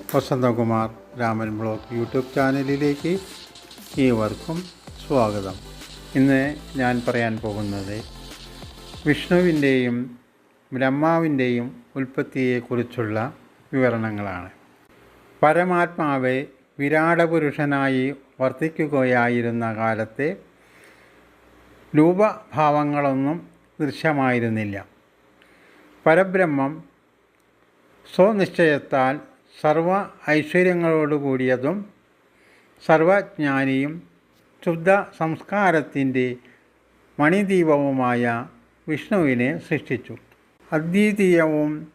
Vasanthakumar Raman blog YouTube ചാനലിലേക്ക് ഏവർക്കും സ്വാഗതം. ഇന്ന് ഞാൻ പറയാൻ പോകുന്നത് വിഷ്ണുവിന്റെയും ബ്രഹ്മാവിന്റെയും ഉൽപ്പത്തിയെക്കുറിച്ചുള്ള വിവരണങ്ങളാണ്. പരമാത്മാവ് വിരാടപുരുഷനായി വർത്തിക്കുകയായിരുന്ന കാലത്തെ രൂപഭാവങ്ങളൊന്നും ദൃശ്യമായിരുന്നില്ല. പരബ്രഹ്മം സ്വനിശ്ചയത്താൽ സർവ ഐശ്വര്യങ്ങളോടുകൂടിയതും സർവജ്ഞാനിയും ശുദ്ധ സംസ്കാരത്തിന്റെ മണിദീപവുമായ വിഷ്ണുവിനെ സൃഷ്ടിച്ചു. അദ്വിതീയവും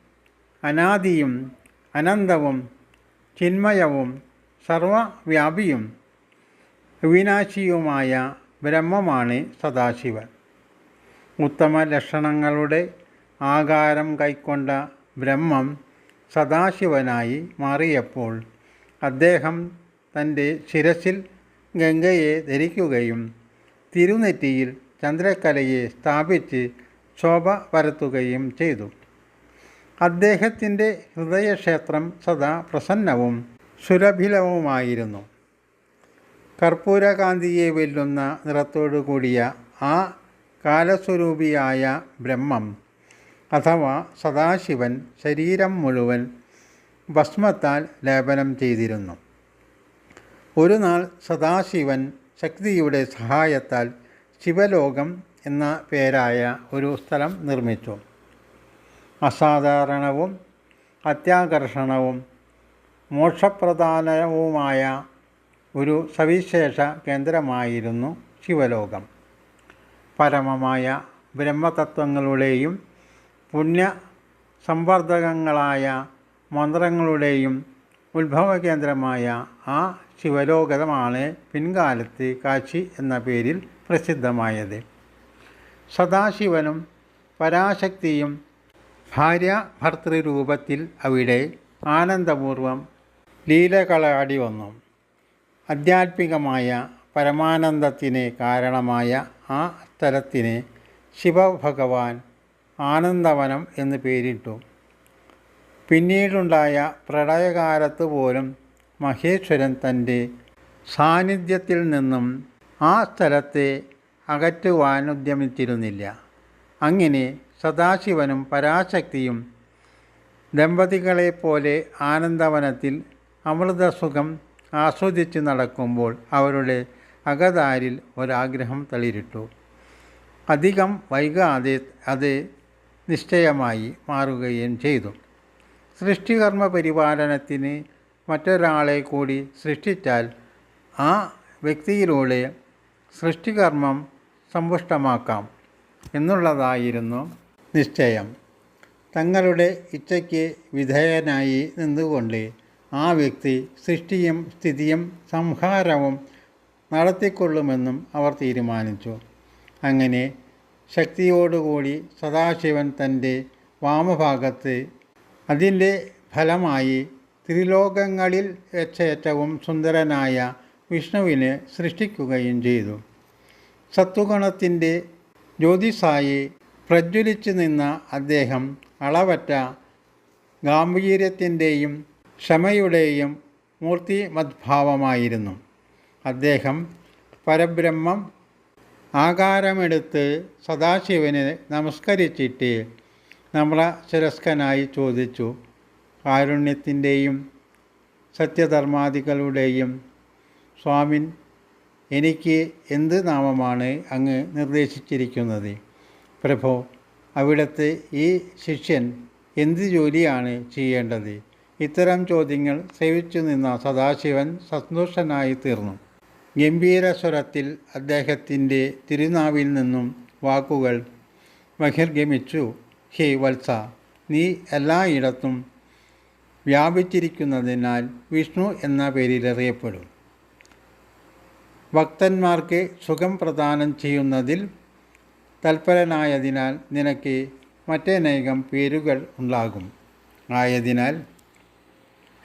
അനാദിയും അനന്തവും ചിന്മയവും സർവവ്യാപിയും അവിനാശിയുമായ ബ്രഹ്മമാണ് സദാശിവൻ. ഉത്തമ ലക്ഷണങ്ങളുടെ ആകാരം കൈക്കൊണ്ട ബ്രഹ്മം സദാശിവനായി മാറിയപ്പോൾ അദ്ദേഹം തന്റെ ശിരസിൽ ഗംഗയെ ധരിക്കുകയും തിരുനെറ്റിയിൽ ചന്ദ്രക്കലയെ സ്ഥാപിച്ച് ശോഭ പരത്തുകയും ചെയ്തു. അദ്ദേഹത്തിന്റെ ഹൃദയക്ഷേത്രം സദാ പ്രസന്നവും സുലഭിലവുമായിരുന്നു കർപ്പൂരകാന്തിയെ വെല്ലുന്ന നിറത്തോടു കൂടിയ ആ കാലസ്വരൂപിയായ ബ്രഹ്മം അഥവാ സദാശിവൻ ശരീരം മുഴുവൻ ഭസ്മത്താൽ ലേപനം ചെയ്തിരുന്നു. ഒരു നാൾ സദാശിവൻ ശക്തിയുടെ സഹായത്താൽ ശിവലോകം എന്ന പേരായ ഒരു സ്ഥലം നിർമ്മിച്ചു. അസാധാരണവും അത്യാകർഷണവും മോക്ഷപ്രധാനവുമായ ഒരു സവിശേഷ കേന്ദ്രമായിരുന്നു ശിവലോകം. പരമമായ ബ്രഹ്മതത്വങ്ങളുടെയും പുണ്യ സംവർദ്ധകങ്ങളായ മന്ത്രങ്ങളുടെയും ഉത്ഭവകേന്ദ്രമായ ആ ശിവലോകമാണ് പിൻകാലത്ത് കാശി എന്ന പേരിൽ പ്രസിദ്ധമായത്. സദാശിവനും പരാശക്തിയും ഭാര്യ ഭർത്തൃരൂപത്തിൽ അവിടെ ആനന്ദപൂർവം ലീലകളാടി വന്നു. ആധ്യാത്മികമായ പരമാനന്ദത്തിന് കാരണമായ ആ സ്ഥലത്തിന് ശിവഭഗവാൻ ആനന്ദവനം എന്ന് പേരിട്ടു. പിന്നീടുണ്ടായ പ്രളയകാലത്ത് പോലും മഹേശ്വരൻ തന്റെ സാന്നിധ്യത്തിൽ നിന്നും ആ സ്ഥലത്തെ അകറ്റുവാൻ ഉദ്യമിച്ചിരുന്നില്ല. അങ്ങനെ സദാശിവനും പരാശക്തിയും ദമ്പതികളെപ്പോലെ ആനന്ദവനത്തിൽ അമൃതസുഖം ആസ്വദിച്ച് നടക്കുമ്പോൾ അവരുടെ അകതാരിൽ ഒരാഗ്രഹം തളിരിട്ടു. അധികം വൈകാതെ അത് നിശ്ചയമായി മാറുകയും ചെയ്തു. സൃഷ്ടികർമ്മ പരിപാലനത്തിന് മറ്റൊരാളെ കൂടി സൃഷ്ടിച്ചാൽ ആ വ്യക്തിയിലൂടെ സൃഷ്ടികർമ്മം സമ്പുഷ്ടമാക്കാം എന്നുള്ളതായിരുന്നു നിശ്ചയം. തങ്ങളുടെ ഇച്ഛയ്ക്ക് വിധേയനായി നിന്നുകൊണ്ട് ആ വ്യക്തി സൃഷ്ടിയും സ്ഥിതിയും സംഹാരവും നടത്തിക്കൊള്ളുമെന്നും അവർ തീരുമാനിച്ചു. അങ്ങനെ ശക്തിയോടുകൂടി സദാശിവൻ തന്റെ വാമഭാഗത്ത് അതിന്റെ ഫലമായി ത്രിലോകങ്ങളിൽ വെച്ചേറ്റവും സുന്ദരനായ വിഷ്ണുവിനെ സൃഷ്ടിക്കുകയും ചെയ്തു. സത്വഗുണത്തിന്റെ ജ്യോതിസായി പ്രജ്വലിച്ചു നിന്ന അദ്ദേഹം അളവറ്റ ഗാംഭീര്യത്തിന്റെയും ക്ഷമയുടെയും മൂർത്തിമദ്ഭാവമായിരുന്നു. അദ്ദേഹം പരബ്രഹ്മം ആകാരമെടുത്ത് സദാശിവനെ നമസ്കരിച്ചിട്ട് നമ്മള ശിരസ്കനായി ചോദിച്ചു. കാരുണ്യത്തിന്റെയും സത്യധർമാദികളുടെയും സ്വാമിൻ എനിക്ക് എന്ത് നാമമാണ് അങ്ങ് നിർദ്ദേശിച്ചിരിക്കുന്നത്? പ്രഭോ അവിടുത്തെ ഈ ശിഷ്യൻ എന്ത് ജോലിയാണ് ചെയ്യേണ്ടത്? ഇത്തരം ചോദ്യങ്ങൾ സേവിച്ചു നിന്ന സദാശിവൻ സന്തുഷ്ടനായി തീർന്നു. ഗംഭീരസ്വരത്തിൽ അദ്ദേഹത്തിന്റെ തിരുനാവിൽ നിന്നും വാക്കുകൾ ബഹിർഗമിച്ചു. ഹേ വത്സ നീ എല്ലായിടത്തും വ്യാപിച്ചിരിക്കുന്നതിനാൽ വിഷ്ണു എന്ന പേരിൽ അറിയപ്പെടും. ഭക്തന്മാർക്ക് സുഖം പ്രദാനം ചെയ്യുന്നതിൽ തൽപരനായതിനാൽ നിനക്ക് മറ്റനേകം പേരുകൾ ഉണ്ടാകും. ആയതിനാൽ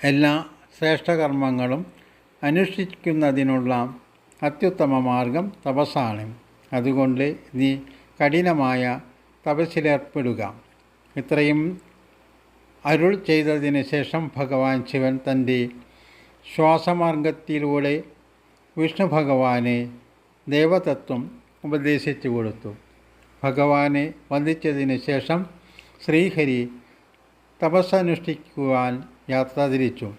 എല്ലാ ശ്രേഷ്ഠകർമ്മങ്ങളും അനുഷ്ഠിക്കുന്നതിനുള്ള അത്യുത്തമ മാർഗം തപസ്സാണ്. അതുകൊണ്ട് നീ കഠിനമായ തപസ്സിലേർപ്പെടുക. ഇത്രയും അരുൾ ചെയ്തതിന് ശേഷം ഭഗവാൻ ശിവൻ തന്റെ ശ്വാസമാർഗത്തിലൂടെ വിഷ്ണു ഭഗവാനെ ദേവതത്വം ഉപദേശിച്ചു കൊടുത്തു. ഭഗവാനെ വന്ദിച്ചതിന് ശേഷം ശ്രീഹരി തപസ്സനുഷ്ഠിക്കുവാൻ യാത്ര തിരിച്ചു.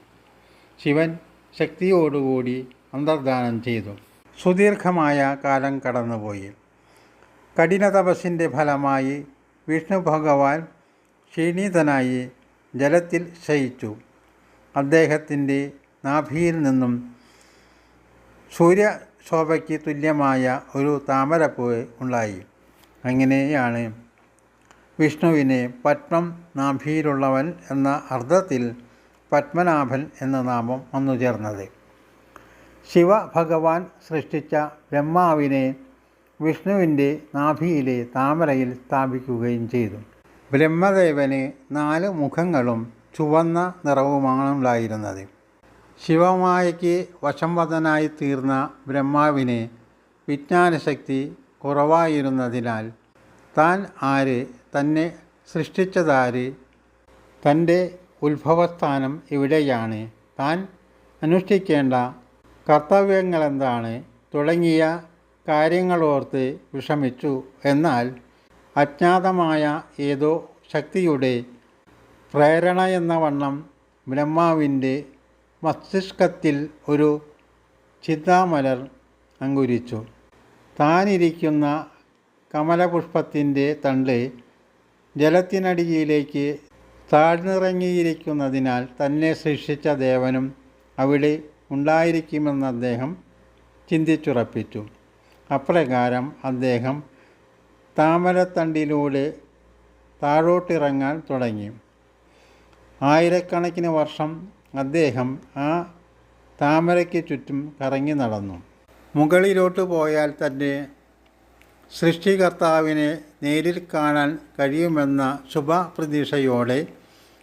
ശിവൻ ശക്തിയോടുകൂടി അന്തർദാനം ചെയ്തു. സുദീർഘമായ കാലം കടന്നുപോയി. കഠിന തപസ്സിന്റെ ഫലമായി വിഷ്ണു ഭഗവാൻ ക്ഷീണിതനായി ജലത്തിൽ ശയിച്ചു. അദ്ദേഹത്തിന്റെ നാഭിയിൽ നിന്നും സൂര്യശോഭയ്ക്ക് തുല്യമായ ഒരു താമരപ്പൂവ് ഉണ്ടായി. അങ്ങനെയാണ് വിഷ്ണുവിനെ പത്മം നാഭിയിലുള്ളവൻ എന്ന അർത്ഥത്തിൽ പത്മനാഭൻ എന്ന നാമം വന്നു ചേർന്നത് ശിവഭഗവാൻ സൃഷ്ടിച്ച ബ്രഹ്മാവിനെ വിഷ്ണുവിന്റെ നാഭിയിലെ താമരയിൽ സ്ഥാപിക്കുകയും ചെയ്തു. ബ്രഹ്മദേവന് നാല് മുഖങ്ങളും ചുവന്ന നിറവുമാണുണ്ടായിരുന്നത്. ശിവമായയ്ക്ക് വശംവദനായി തീർന്ന ബ്രഹ്മാവിന് വിജ്ഞാനശക്തി കുറവായിരുന്നതിനാൽ താൻ ആര് തന്നെ സൃഷ്ടിച്ചതാര് തന്റെ ഉത്ഭവസ്ഥാനം ഇവിടെയാണ് താൻ അനുഷ്ഠിക്കേണ്ട കർത്തവ്യങ്ങളെന്താണ്? തുടങ്ങിയ കാര്യങ്ങളോർത്ത് വിഷമിച്ചു. എന്നാൽ അജ്ഞാതമായ ഏതോ ശക്തിയുടെ പ്രേരണ എന്ന വണ്ണം ബ്രഹ്മാവിന്റെ മസ്തിഷ്കത്തിൽ ഒരു ചിന്താമലർ അങ്കുരിച്ചു. താനിരിക്കുന്ന കമലപുഷ്പത്തിന്റെ തണ്ട് ജലത്തിനടിയിലേക്ക് താഴ്ന്നിറങ്ങിയിരിക്കുന്നതിനാൽ തന്നെ സൃഷ്ടിച്ച ദേവനും അവിടെ ഉണ്ടായിരിക്കുമെന്ന് അദ്ദേഹം ചിന്തിച്ചുറപ്പിച്ചു. അപ്രകാരം അദ്ദേഹം താമരത്തണ്ടിലൂടെ താഴോട്ടിറങ്ങാൻ തുടങ്ങി. ആയിരക്കണക്കിന് വർഷം അദ്ദേഹം ആ താമരയ്ക്ക് ചുറ്റും കറങ്ങി നടന്നു. മുകളിലോട്ട് പോയാൽ തന്നെ സൃഷ്ടികർത്താവിനെ നേരിൽ കാണാൻ കഴിയുമെന്ന ശുഭപ്രതീക്ഷയോടെ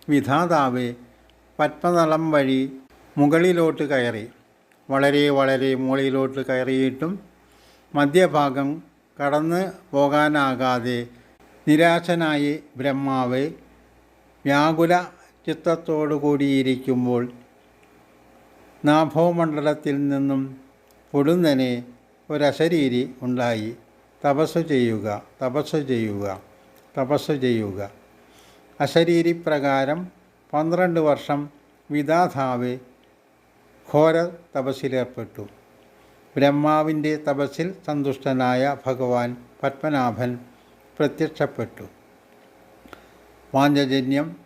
വിധാതാവ് പത്മനളം വഴി മുകളിലോട്ട് കയറി വളരെ വളരെ മുകളിലോട്ട് കയറിയിട്ടും മധ്യഭാഗം കടന്നു പോകാനാകാതെ നിരാശനായി ബ്രഹ്മാവ് വ്യാകുല ചിത്തത്തോടു കൂടിയിരിക്കുമ്പോൾ നാഭോമണ്ഡലത്തിൽ നിന്നും പൊടുന്നനെ ഒരശരീരി ഉണ്ടായി. തപസ് ചെയ്യുക തപസ് ചെയ്യുക തപസ് ചെയ്യുക. അശരീരി പ്രകാരം പന്ത്രണ്ട് വർഷം വിധാതാവ് ഘോര തപസ്സിലേർപ്പെട്ടു. ബ്രഹ്മാവിന്റെ തപസ്സിൽ സന്തുഷ്ടനായ ഭഗവാൻ പത്മനാഭൻ പ്രത്യക്ഷപ്പെട്ടു. മാഞ്ചജന്യം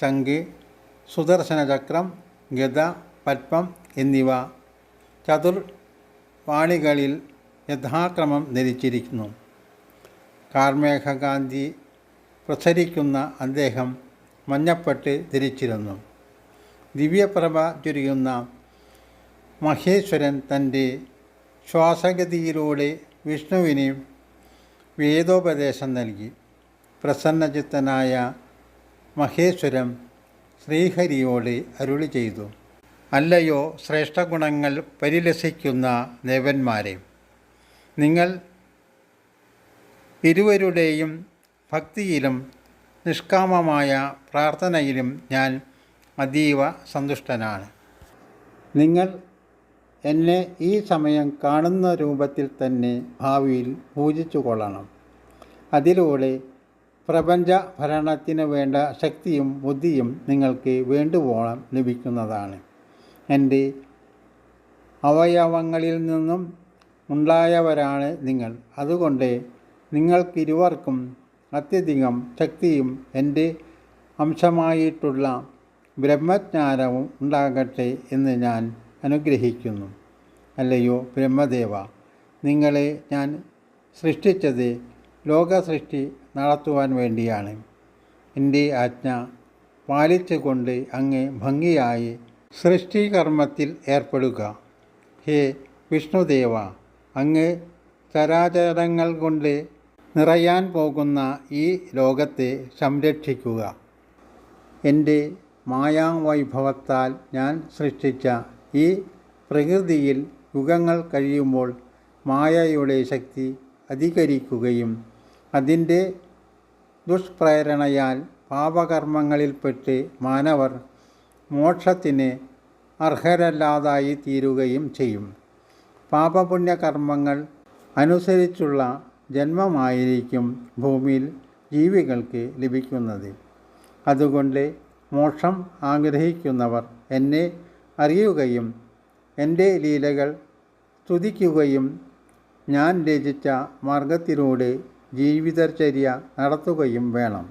ശംഖ് സുദർശനചക്രം ഗത പത്മം എന്നിവ ചതുർ ചതുർവാണികളിൽ യഥാക്രമം ധരിച്ചിരിക്കുന്നു. കാർമേഘകാന്തി പ്രസരിക്കുന്ന അദ്ദേഹം മഞ്ഞപ്പെട്ട് ധരിച്ചിരുന്നു. ദിവ്യപ്രഭ ചുരിയുന്ന മഹേശ്വരൻ തന്റെ ശ്വാസഗതിയിലൂടെ വിഷ്ണുവിന് വേദോപദേശം നൽകി. പ്രസന്നചിത്തനായ മഹേശ്വരം ശ്രീഹരിയോട് അരുളി ചെയ്തു. അല്ലയോ ശ്രേഷ്ഠഗുണങ്ങൾ പരിലസിക്കുന്ന ദേവന്മാരെ നിങ്ങൾ ഇരുവരുടെയും ഭക്തിയിലും നിഷ്കാമമായ പ്രാർത്ഥനയിലും ഞാൻ അതീവ സന്തുഷ്ടനാണ്. നിങ്ങൾ എന്നെ ഈ സമയം കാണുന്ന രൂപത്തിൽ തന്നെ ഭാവിയിൽ പൂജിച്ചു കൊള്ളണം. അതിലൂടെ പ്രപഞ്ച ഭരണത്തിന് വേണ്ട ശക്തിയും ബുദ്ധിയും നിങ്ങൾക്ക് വേണ്ടുവോളം ലഭിക്കുന്നതാണ്. എന്റെ അവയവങ്ങളിൽ നിന്നും ഉണ്ടായവരാണ് നിങ്ങൾ. അതുകൊണ്ട് നിങ്ങൾക്കിരുവർക്കും അത്യധികം ശക്തിയും എന്റെ അംശമായിട്ടുള്ള ബ്രഹ്മജ്ഞാനവും ഉണ്ടാകട്ടെ എന്ന് ഞാൻ അനുഗ്രഹിക്കുന്നു. അല്ലയോ ബ്രഹ്മദേവ നിങ്ങളെ ഞാൻ സൃഷ്ടിച്ചത് ലോകസൃഷ്ടി നടത്തുവാൻ വേണ്ടിയാണ്. എന്റെ ആജ്ഞ പാലിച്ചുകൊണ്ട് അങ്ങ് ഭംഗിയായി സൃഷ്ടികർമ്മത്തിൽ ഏർപ്പെടുക. ഹേ വിഷ്ണുദേവ അങ്ങ് ചരാചരങ്ങൾ കൊണ്ട് നിറയാൻ പോകുന്ന ഈ ലോകത്തെ സംരക്ഷിക്കുക. എന്റെ മായാവൈഭവത്താൽ ഞാൻ സൃഷ്ടിച്ച ഈ പ്രകൃതിയിൽ യുഗങ്ങൾ കഴിയുമ്പോൾ മായയുടെ ശക്തി അധികരിക്കുകയും അതിന്റെ ദുഷ്പ്രേരണയാൽ പാപകർമ്മങ്ങളിൽപ്പെട്ട് മാനവർ മോക്ഷത്തിന് അർഹരല്ലാതായി തീരുകയും ചെയ്യും. പാപപുണ്യകർമ്മങ്ങൾ അനുസരിച്ചുള്ള ജന്മമായിരിക്കും ഭൂമിയിൽ ജീവികൾക്ക് ലഭിക്കുന്നത്. അതുകൊണ്ട് മോക്ഷം ആഗ്രഹിക്കുന്നവർ എന്നെ അറിയുകയും എന്റെ ലീലകൾ സ്തുതിക്കുകയും ഞാൻ രചിച്ച മാർഗത്തിലൂടെ ജീവിതചര്യ നടത്തുകയും വേണം.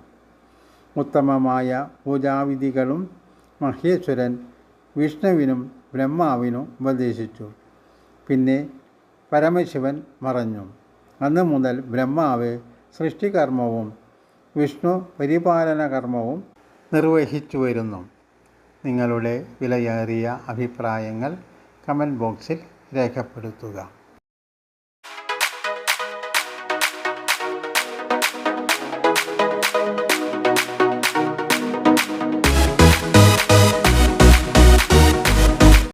ഉത്തമമായ പൂജാവിധികളും മഹേശ്വരൻ വിഷ്ണുവിനും ബ്രഹ്മാവിനും ഉപദേശിച്ചു. പിന്നെ പരമശിവൻ മറഞ്ഞു അന്ന് മുതൽ ബ്രഹ്മാവ് സൃഷ്ടികർമ്മവും വിഷ്ണു പരിപാലന കർമ്മവും നിർവഹിച്ചു വരുന്നു നിങ്ങളുടെ വിലയേറിയ അഭിപ്രായങ്ങൾ കമന്റ് ബോക്സിൽ രേഖപ്പെടുത്തുക.